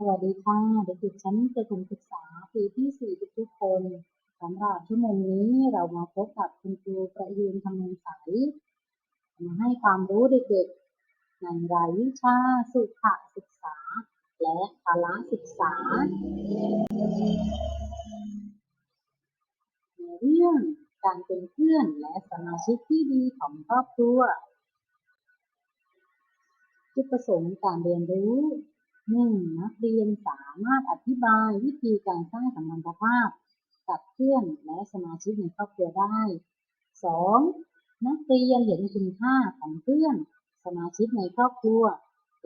สวัสดีค่ะ เด็กๆชั้นประถมศึกษาปีที่สี่ทุกๆคนสำหรับชั่วโมงนี้เรามาพบกับคุณครูประยูนคำนึงใสมาให้ความรู้เด็กๆ ในรายวิชาสุขศึกษา และพละศึกษาในเรื่องการเป็นเพื่อนและสมาชิกที่ดีของครอบครัวจุดประสงค์การเรียนรู้ หนึ่งนักเรียนสามารถอธิบายวิธีการสร้างสัมพันธภาพ กับเพื่อนและสมาชิกในครอบครัวได้สองนักเรียนเห็นคุณค่าของเพื่อน สมาชิกในครอบครัว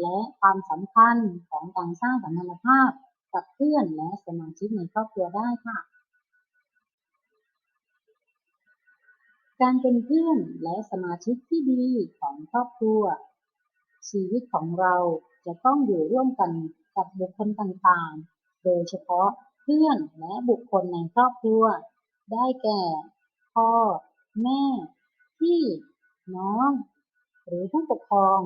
และความสำคัญของการสร้างสัมพันธภาพ กับเพื่อนและสมาชิกในครอบครัวได้ค่ะ การเป็นเพื่อนและสมาชิกที่ดีของครอบครัว ชีวิตของเรา จะต้องอยู่ร่วมกันกับบุคคลต่างๆ โดยเฉพาะเพื่อนและบุคคลในครอบครัว ได้แก่ พ่อ แม่ พี่ น้อง หรือผู้ปกครอง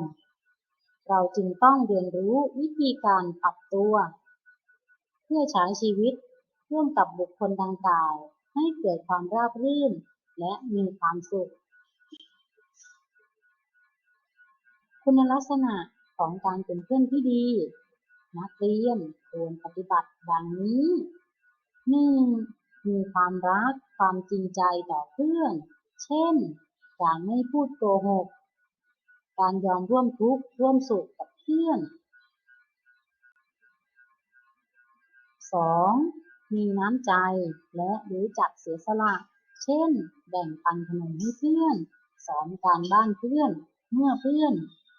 เราจึงต้องเรียนรู้วิธีการปรับตัว เพื่อใช้ชีวิตร่วมกับบุคคลดังกล่าวให้เกิดความราบรื่นและมีความสุข คุณลักษณะ ของการเป็นเพื่อนที่ดี นักเรียนควรปฏิบัติดังนี้ 1. มีความรักความจริงใจต่อเพื่อน เช่น การไม่พูดโกหก การยอมร่วมทุกข์ร่วมสุขกับเพื่อน 2. มีน้ำใจและรู้จักเสียสละ เช่น แบ่งปันขนมให้เพื่อน สอนการบ้านเพื่อน เมื่อเพื่อน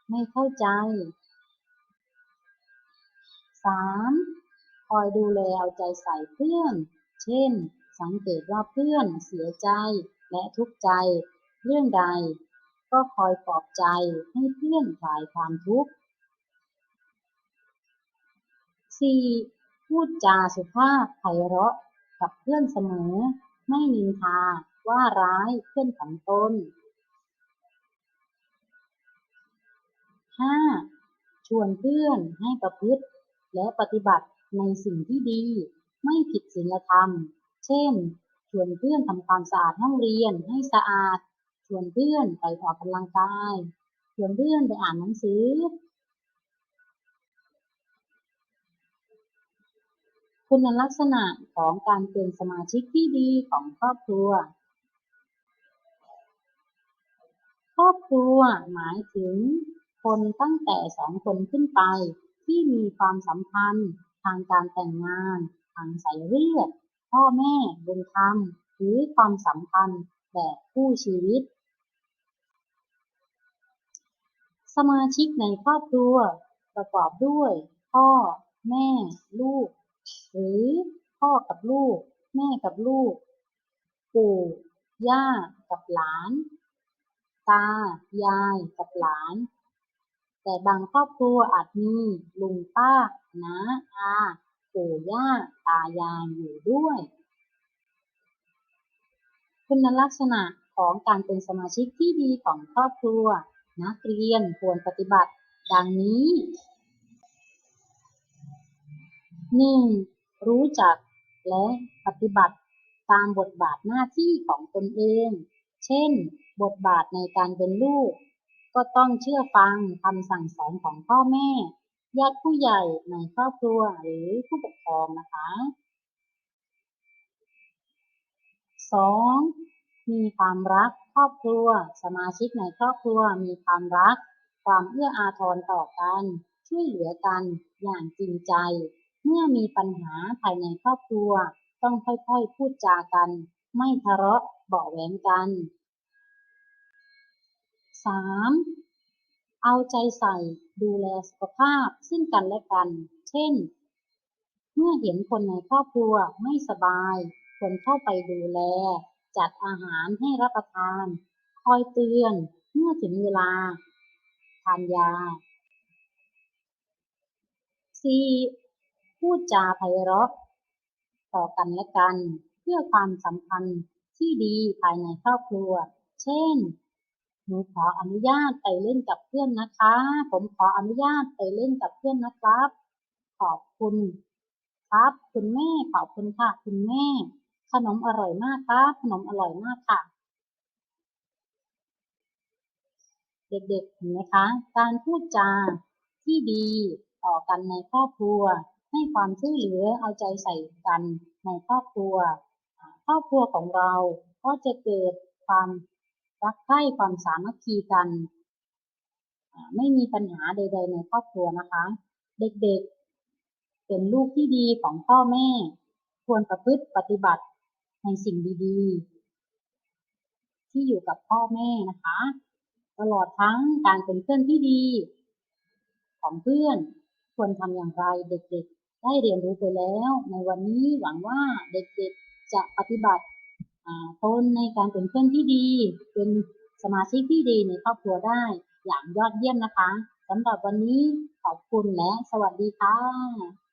ไม่เข้าใจ 3. คอยดูแลเอาใจใส่เพื่อน เช่น สังเกตว่าเพื่อนเสียใจและทุกข์ใจ เรื่องใด ก็คอยปลอบใจให้เพื่อนคลายความทุกข์ 4. พูดจาสุภาพไพเราะกับเพื่อนเสมอ ไม่นินทาว่าร้ายเพื่อนของตน 5. ชวนเพื่อนให้ประพฤติ และปฏิบัติในสิ่งที่ดี ไม่ผิดศีลธรรม เช่น ชวนเพื่อนทำความสะอาดห้องเรียนให้สะอาด ชวนเพื่อนไปออกกำลังกาย ชวนเพื่อนไปอ่านหนังสือ คุณลักษณะของการเป็นสมาชิกที่ดีของครอบครัวครอบครัวหมายถึง คนตั้งแต่สองคนขึ้นไป ที่มีความสัมพันธ์ทางการแต่งงานทางสายเลือดพ่อแม่บุญธรรมหรือความสัมพันธ์แบบคู่ชีวิต สมาชิกในครอบครัวประกอบด้วย พ่อ แม่ ลูก หรือพ่อกับลูก แม่กับลูก ปู่ ย่า กับหลาน ตา ยาย กับหลาน แต่บางครอบครัวอาจมีลุงป้าน้าอาปู่ย่าตายายอยู่ด้วย คุณลักษณะของการเป็นสมาชิกที่ดีของครอบครัว นักเรียนควรปฏิบัติ ดังนี้ 1. รู้จักและปฏิบัติตามบทบาทหน้าที่ของตนเอง เช่น บทบาทในการเป็นลูก ก็ต้องเชื่อฟังคำสั่งสอนของพ่อแม่ ญาติผู้ใหญ่ในครอบครัวหรือผู้ปกครองนะคะ 2. มีความรักครอบครัว สมาชิกในครอบครัวมีความรัก ความเอื้ออาทรต่อกัน ช่วยเหลือกันอย่างจริงใจ เมื่อมีปัญหาภายในครอบครัว ต้องค่อยๆพูดจากัน ไม่ทะเลาะเบาแหวงกัน 3. เอาใจใส่ดูแลสุขภาพซึ่งกันและกัน เช่น เมื่อเห็นคนในครอบครัวไม่สบาย ควรเข้าไปดูแล จัดอาหารให้รับประทาน คอยเตือนเมื่อถึงเวลา ทานยา 4. พูดจาไพเราะ ต่อกันและกัน เพื่อความสัมพันธ์ที่ดีภายในครอบครัว เช่น หนูขออนุญาตไปเล่นกับเพื่อนนะคะ ผมขออนุญาตไปเล่นกับเพื่อนนะครับ ขอบคุณ ครับ คุณแม่ ขอบคุณค่ะ คุณแม่ ขนมอร่อยมากครับ ขนมอร่อยมากค่ะ เด็กๆเห็นไหมคะ การพูดจาที่ดีต่อกันในครอบครัว ให้ความช่วยเหลือเอาใจใส่กันในครอบครัว ครอบครัวของเราก็จะเกิดความ รักใคร่ความสามัคคีกัน ไม่มีปัญหาใด ๆ ในครอบครัวนะคะ เด็กๆ เป็นลูกที่ดีของพ่อแม่ ควรประพฤติปฏิบัติในสิ่งดีๆ ที่อยู่กับพ่อแม่นะคะ ตลอดทั้งการเป็นเพื่อนที่ดี ของเพื่อนควรทำอย่างไรเด็กๆ ได้เรียนรู้ไปแล้ว ในวันนี้หวังว่าเด็กๆจะปฏิบัติ ตนในการเป็นเพื่อนที่ดี เป็นสมาชิกที่ดีในครอบครัวได้ อย่างยอดเยี่ยมนะคะสำหรับวันนี้ขอบคุณและสวัสดีค่ะ